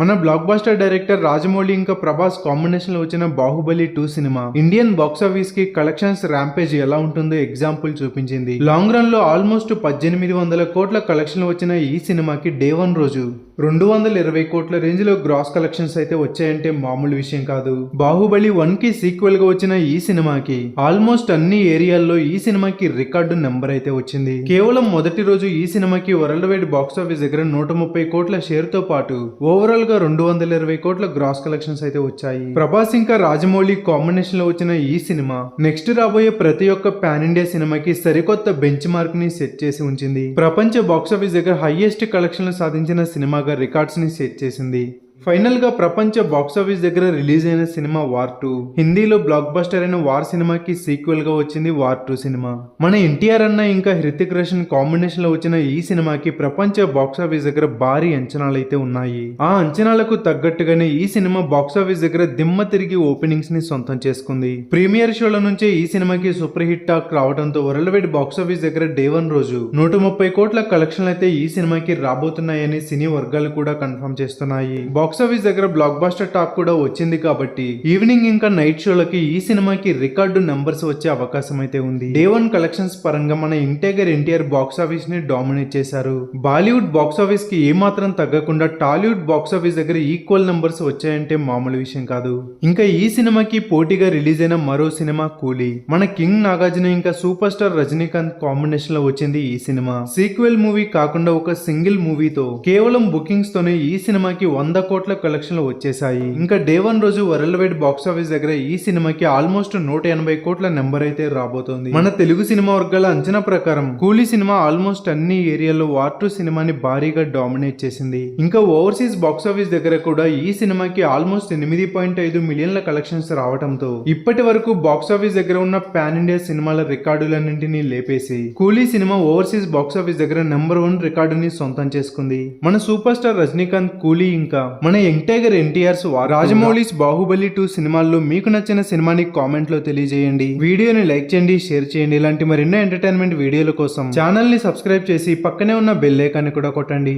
మన black buster director Rajamouli ఇంకా ప్రభాస్ కాంబినేషన్లో వచ్చిన బాహుబలి టూ సినిమా ఇండియన్ బాక్స్ ఆఫీస్కి కలెక్షన్స్ ర్యాంపేజ్ ఎలా ఉంటుందో ఎగ్జాంపుల్ చూపించింది. లాంగ్ రన్లో ఆల్మోస్ట్ పద్దెనిమిది వందల కోట్ల కలెక్షన్ వచ్చిన ఈ సినిమాకి డే వన్ రోజు. రెండు వందల ఇరవై కోట్ల రేంజ్లో గ్రాస్ కలెక్షన్స్ అయితే వచ్చాయంటే మామూలు విషయం కాదు. బాహుబలి వన్కి సీక్వెల్గా వచ్చిన ఈ సినిమాకి ఆల్మోస్ట్ అన్ని ఏరియాల్లో ఈ సినిమాకి రికార్డు నెంబర్ అయితే వచ్చింది. కేవలం మొదటి రోజు ఈ సినిమాకి వరల్డ్ వైడ్ బాక్స్ ఆఫీస్ దగ్గర నూట ముప్పై కోట్ల షేర్తో పాటు ఓవరాల్ టోటల్గా రెండు వందల ఇరవై కోట్ల గ్రాస్ కలెక్షన్స్ అయితే వచ్చాయి. ప్రభాస్ ఇంకా రాజమౌళి కాంబినేషన్లో వచ్చిన ఈ సినిమా నెక్స్ట్ రాబోయే ప్రతి ఒక్క పాన్ ఇండియా సినిమాకి సరికొత్త బెంచ్ మార్క్ని సెట్ చేసి ఉంచింది. ప్రపంచ బాక్సాఫీస్ దగ్గర హైయెస్ట్ కలెక్షన్లు సాధించిన సినిమాగా రికార్డ్స్ని సెట్ చేసింది. ఫైనల్గా ప్రపంచ బాక్స్ ఆఫీస్ దగ్గర రిలీజ్ అయిన సినిమా వార్ టూ. హిందీలో బ్లాక్ బస్టర్ అయిన వార్ సినిమాకి సీక్వెల్గా వచ్చింది వార్ టూ సినిమా. మన ఎన్టీఆర్ అన్న ఇంకా హృతిక్ రోషన్ కాంబినేషన్లో వచ్చిన ఈ సినిమాకి ప్రపంచ బాక్స్ ఆఫీస్ దగ్గర భారీ అంచనాలు అయితే ఉన్నాయి. ఆ అంచనాలకు తగ్గట్టుగానే ఈ సినిమా బాక్స్ ఆఫీస్ దగ్గర దిమ్మ తిరిగి ఓపెనింగ్స్ని సొంతం చేసుకుంది. ప్రీమియర్ షోల నుంచే ఈ సినిమాకి సూపర్ హిట్ టాక్ రావడంతో వరల్డ్ వైడ్ బాక్స్ ఆఫీస్ దగ్గర డే వన్ రోజు. నూట ముప్పై కోట్ల కలెక్షన్లు అయితే ఈ సినిమాకి రాబోతున్నాయని సినీ వర్గాలు కూడా కన్ఫర్మ్ చేస్తున్నాయి. బాక్స్ ఆఫీస్ దగ్గర బ్లాక్ బాస్టర్ టాక్ కూడా వచ్చింది కాబట్టి ఈవినింగ్ ఇంకా నైట్ షోలకి ఈ సినిమాకి రికార్డు నెంబర్స్ వచ్చే అవకాశం అయితే ఉంది. డే వన్ కలెక్షన్స్ పరంగా మన ఇంటేగర్ ఎన్టీఆర్ బాక్స్ ఆఫీస్ని డామినేట్ చేశారు. బాలీవుడ్ బాక్స్ ఆఫీస్కి ఏమాత్రం తగ్గకుండా టాలీవుడ్ బాక్స్ ఆఫీస్ దగ్గర ఈక్వల్ నెంబర్స్ వచ్చాయంటే మామూలు విషయం కాదు. ఇంకా ఈ సినిమాకి పోటీగా రిలీజ్ అయిన మరో సినిమా కూలీ. మన కింగ్ నాగార్జున ఇంకా సూపర్ స్టార్ రజనీకాంత్ కాంబినేషన్లో వచ్చింది ఈ సినిమా. సీక్వెల్ మూవీ కాకుండా ఒక సింగిల్ మూవీతో కేవలం బుకింగ్స్ తోనే ఈ సినిమాకి వంద కోట్ల కలెక్షన్లు వచ్చేసాయి ఇంకా డే వన్ రోజు వరల్డ్ వైడ్ బాక్స్ ఆఫీస్ దగ్గర ఈ సినిమాకి ఆల్మోస్ట్ నూట ఎనభై కోట్ల నెంబర్ అయితే రాబోతోంది. మన తెలుగు సినిమా వర్గాల అంచనా ప్రకారం కూలీ సినిమా ఆల్మోస్ట్ అన్ని ఏరియాలో వార్ టూ సినిమాని భారీగా డామినేట్ చేసింది. ఇంకా ఓవర్సీస్ బాక్స్ ఆఫీస్ దగ్గర కూడా ఈ సినిమాకి ఆల్మోస్ట్ ఎనిమిది పాయింట్ ఐదు మిలియన్ల కలెక్షన్స్ రావడంతో ఇప్పటి వరకు బాక్స్ ఆఫీస్ దగ్గర ఉన్న పాన్ ఇండియా సినిమాల రికార్డులన్నింటినీ లేపేసి కూలీ సినిమా ఓవర్సీస్ బాక్స్ ఆఫీస్ దగ్గర నెంబర్ వన్ రికార్డుని సొంతం చేసుకుంది. మన సూపర్ స్టార్ రజనీకాంత్ కూలీ ఇంకా మన మన tiger NTR's Rajamouli's Baahubali two సినిమాల్లో మీకు నచ్చిన సినిమాని కామెంట్లో తెలియజేయండి. వీడియోని లైక్ చేయండి షేర్ చేయండి. ఇలాంటి మరెన్నో ఎంటర్టైన్మెంట్ వీడియోల కోసం ఛానల్ని సబ్స్క్రైబ్ చేసి పక్కనే ఉన్న బెల్ ఐకాన్ని కూడా కొట్టండి.